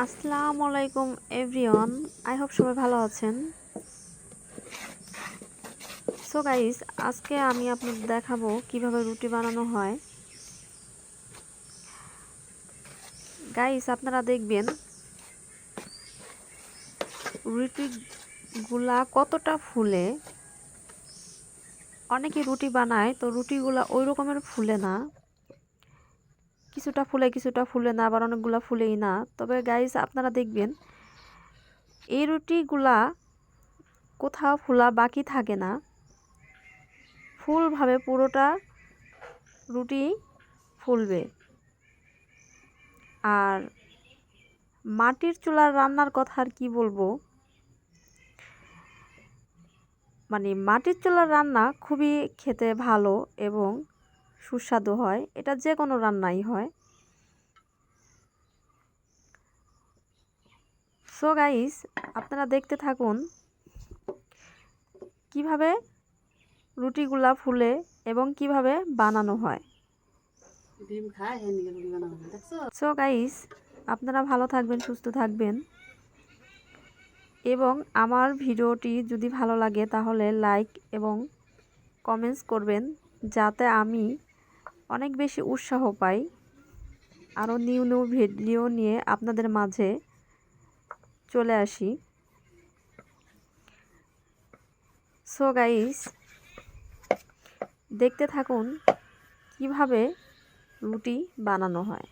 আসসালামু আলাইকুম everyone. I hope সবাই ভালো আছেন। সো গাইস আজকে আমি আপনাদের দেখাবো কীভাবে রুটি বানানো হয়। গাইস আপনারা দেখবেন, রুটিগুলা কতটা ফুলে। অনেকে রুটি বানায়, তো রুটিগুলা ওই রকমের ফুলে না। কিছুটা ফুলে কিছুটা ফুলে না, আবার অনেকগুলা ফুলেই না। তবে গাইস আপনারা দেখবেন, এই রুটিগুলা কোথাও ফুলা বাকি থাকে না। ফুলভাবে পুরোটা রুটি ফুলবে। আর মাটির চুলার রান্নার কথা আর কি বলব? মানে মাটির চুলার রান্না খুবই খেতে ভালো এবং সুস্বাদু হয়। এটা যে কোনো রান্নাই হয়। সো গাইস আপনারা দেখতে থাকুন কীভাবে রুটিগুলা ফুলে এবং কীভাবে বানানো হয়। সো গাইস আপনারা ভালো থাকবেন সুস্থ থাকবেন। এবং আমার ভিডিওটি যদি ভালো লাগে তাহলে লাইক এবং কমেন্টস করবেন যাতে আমি অনেক বেশি উৎসাহ পাই। আরও নিউ নিউ ভিডিও নিয়ে আপনাদের মাঝে চলে আসি। সো গাইস দেখতে থাকুন কীভাবে রুটি বানানো হয়।